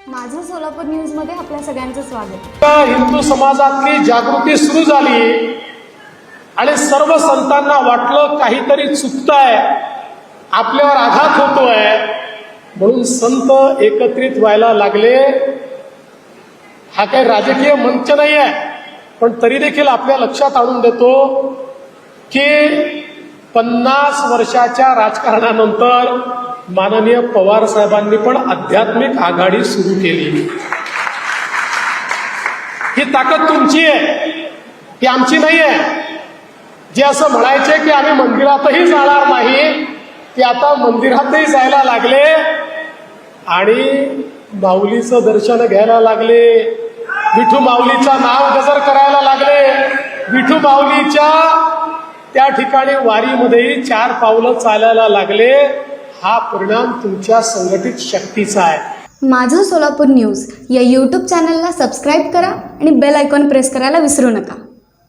सोलापूर न्यूजमध्ये आपल्या सगळ्यांचं स्वागत. हिंदू समाजातली जागृती सुरू झाली. आणि सर्व संतांना वाटलं काहीतरी चुकतंय. आपल्यावर आघात होतोय. म्हणून संत एकत्रित व्हायला लागले. हा काही राजकीय मंच नाही आहे पण तरी देखील आपल्या लक्षात आणून देतो की पन्नास वर्षाच्या राजकारणानंतर माननीय पवार साहेबांनी पण आध्यात्मिक आघाडी सुरू केली. ही ताकद तुमची आहे ती आमची नाही आहे जे असं म्हणायचे की आम्ही मंदिरातही जाणार नाही ते आता मंदिरातही जायला लागले आणि माऊलीचं दर्शन घ्यायला लागले. विठू माऊलीचं नाव गजर करायला लागले. विठू माऊलीच्या त्या ठिकाणी वारीमध्येही चार पावलं चालायला लागले. हा परिणाम तुमच्या संघटित शक्तीचा आहे. माझं सोलापूर न्यूज या यूट्यूब चॅनलला सबस्क्राईब करा आणि बेल आयकॉन प्रेस करायला विसरू नका.